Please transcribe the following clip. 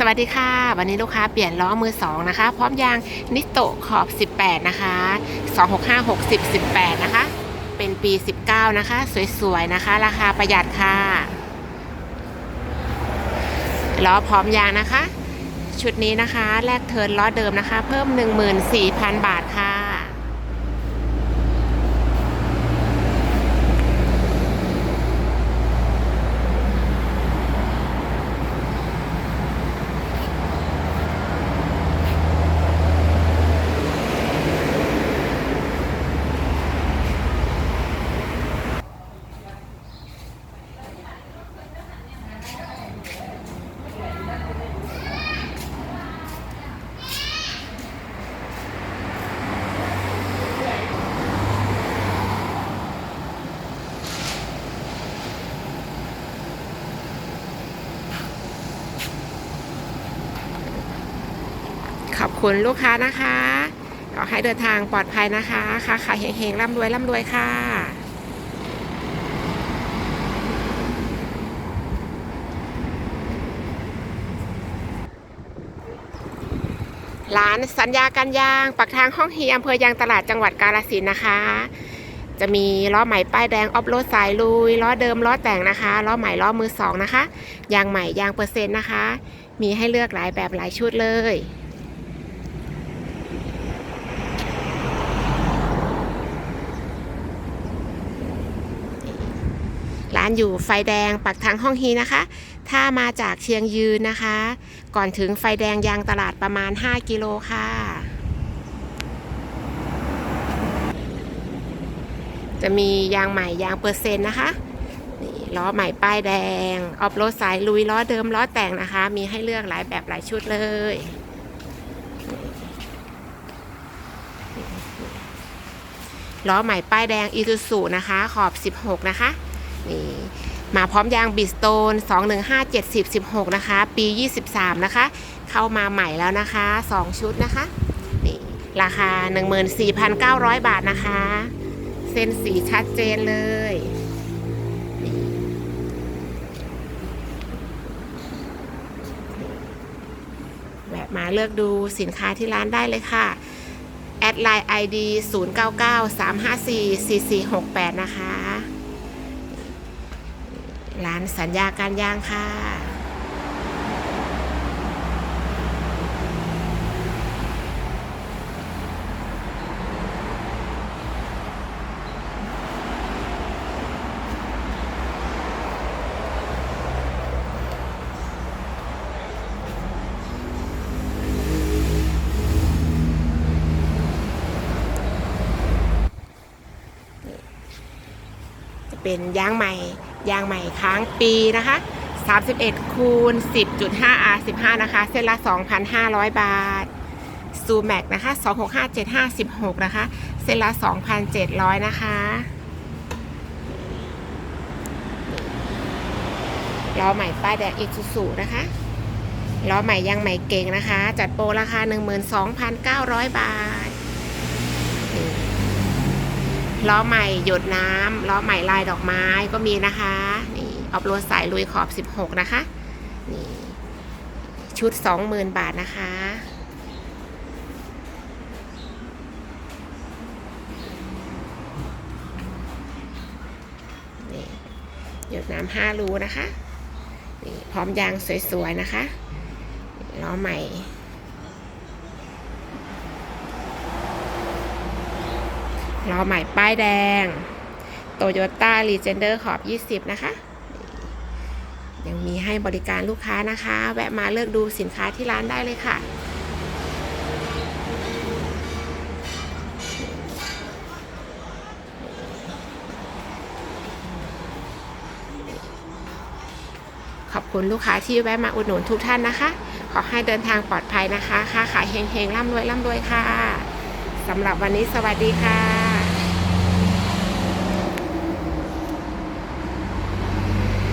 สวัสดีค่ะ วันนี้ลูกค้าเปลี่ยนล้อมือ 2 นะคะ พร้อมยางนิโตขอบ 18 นะคะ 265 60 18 นะคะ เป็นปี 19 นะคะ สวยๆ นะคะ ราคาประหยัดค่ะ ล้อพร้อมยางนะคะ ชุดนี้นะคะ แลกเทิร์นล้อเดิมนะคะ เพิ่ม 14,000 บาทค่ะ ขอบคุณลูกค้านะคะขอให้เดินทางปลอดภัยนะคะค้าขายเฮงๆร่ำรวยร่ำรวยค่ะร้านสัญญากันยางปักทางห้องเฮียอำเภอยางตลาดจังหวัดกาฬสินนะคะ จะมีล้อใหม่ป้ายแดงออฟโรดสายลุยล้อเดิมล้อแต่งนะคะล้อใหม่ล้อมือสองนะคะยางใหม่ยางเปอร์เซ็นต์นะคะ มีให้เลือกหลายแบบหลายชุดเลยานอยู่ไฟแดงปักทางห้องฮีนะคะ ถ้ามาจากเชียงยืนนะคะ ก่อนถึงไฟแดงยางตลาดประมาณ 5 กิโลค่ะ จะมียางใหม่ยางเปอร์เซ็นต์นะคะนี่ล้อใหม่ป้ายแดง ออฟโรดสายลุยล้อเดิมล้อแต่งนะคะ มีให้เลือกหลายแบบหลายชุดเลยล้อใหม่ป้ายแดงอีซูซูนะคะ ขอบ 16 นะคะ นี่มาพร้อมยางบิสโตน 215 70 16 นะคะ ปี 23 นะคะ เข้ามาใหม่แล้วนะคะ 2 ชุดนะคะ นี่ราคา 14,900 บาทนะคะ เส้นสีชัดเจนเลยแวะมาเลือกดูสินค้าที่ร้านได้เลยค่ะ แอดไลน์ ID 099 354 4468 นะคะ ร้านสัญญาการย่างค่ะจะเป็นย่างใหม่ ยางใหม่ค้างปีนะคะ 31คูณ10.5 R 15นะคะ เส้นละ 2,500 บาทซูแม็กนะคะ265756นะคะ เส้นละ 2,700 นะคะล้อใหม่ป้ายแดงอีซูซูนะคะล้อใหม่ยางใหม่เก่งนะคะ จัดโปรราคา 12,900 บาท ล้อใหม่หยดน้ำล้อใหม่ลายดอกไม้ก็มีนะคะนี่ออฟโรดสายลุยขอบ 16 นะคะนี่ชุด 20,000 บาทนะคะนี่หยดน้ำห้ารูนะคะนี่พร้อมยางสวยๆนะคะ ล้อใหม่ ล้อใหม่ป้ายแดงโตโยต้ารีเจนเดอร์ขอบ 20 นะคะ ยังมีให้บริการลูกค้านะคะ แวะมาเลือกดูสินค้าที่ร้านได้เลยค่ะขอบคุณลูกค้าที่แวะมาอุดหนุนทุกท่านนะคะ ขอให้เดินทางปลอดภัยนะคะ ค้าขายเฮงๆร่ำรวยร่ำรวยค่ะ สำหรับวันนี้สวัสดีค่ะ